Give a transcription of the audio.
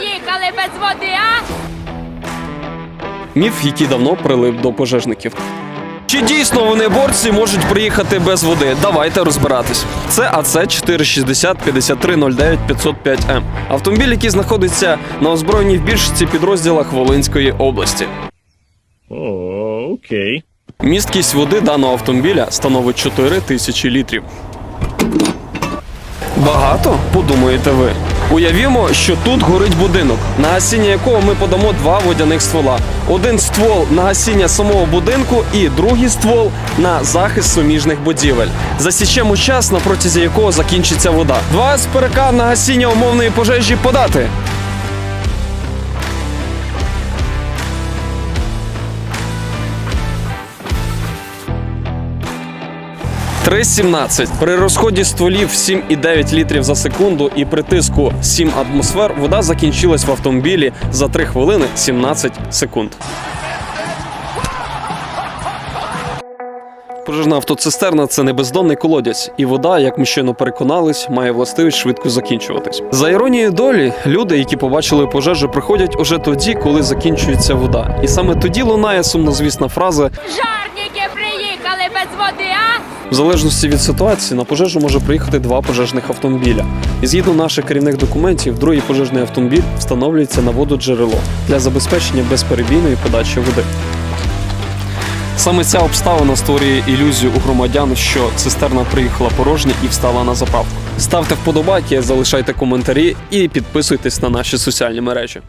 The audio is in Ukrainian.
приїхали без води, а? Міф, який давно прилип до пожежників. Чи дійсно вони борці можуть приїхати без води? Давайте розбиратись. Це АЦ 460 5309 505 М. Автомобіль, який знаходиться на озброєнні в більшості підрозділах Волинської області. Okay. Місткість води даного автомобіля становить 4 тисячі літрів. Багато, подумаєте ви. Уявімо, що тут горить будинок, на гасіння якого ми подамо два водяних ствола. Один ствол на гасіння самого будинку, і другий ствол на захист суміжних будівель. Засічемо час, на протязі якого закінчиться вода. Два СПРК на гасіння умовної пожежі подати. 3,17. При розході стволів 7,9 літрів за секунду і при тиску 7 атмосфер вода закінчилась в автомобілі за 3 хвилини 17 секунд. Пожежна автоцистерна це не бездонний колодязь, і вода, як ми щойно переконались, має властивість швидко закінчуватись. За іронією долі, люди, які побачили пожежу, приходять уже тоді, коли закінчується вода. І саме тоді лунає сумнозвісна фраза Жарники приїхали без води, а? В залежності від ситуації на пожежу може приїхати два пожежних автомобіля. І згідно наших керівних документів, другий пожежний автомобіль встановлюється на вододжерело для забезпечення безперебійної подачі води. Саме ця обставина створює ілюзію у громадян, що цистерна приїхала порожня і встала на заправку. Ставте вподобайки, залишайте коментарі і підписуйтесь на наші соціальні мережі.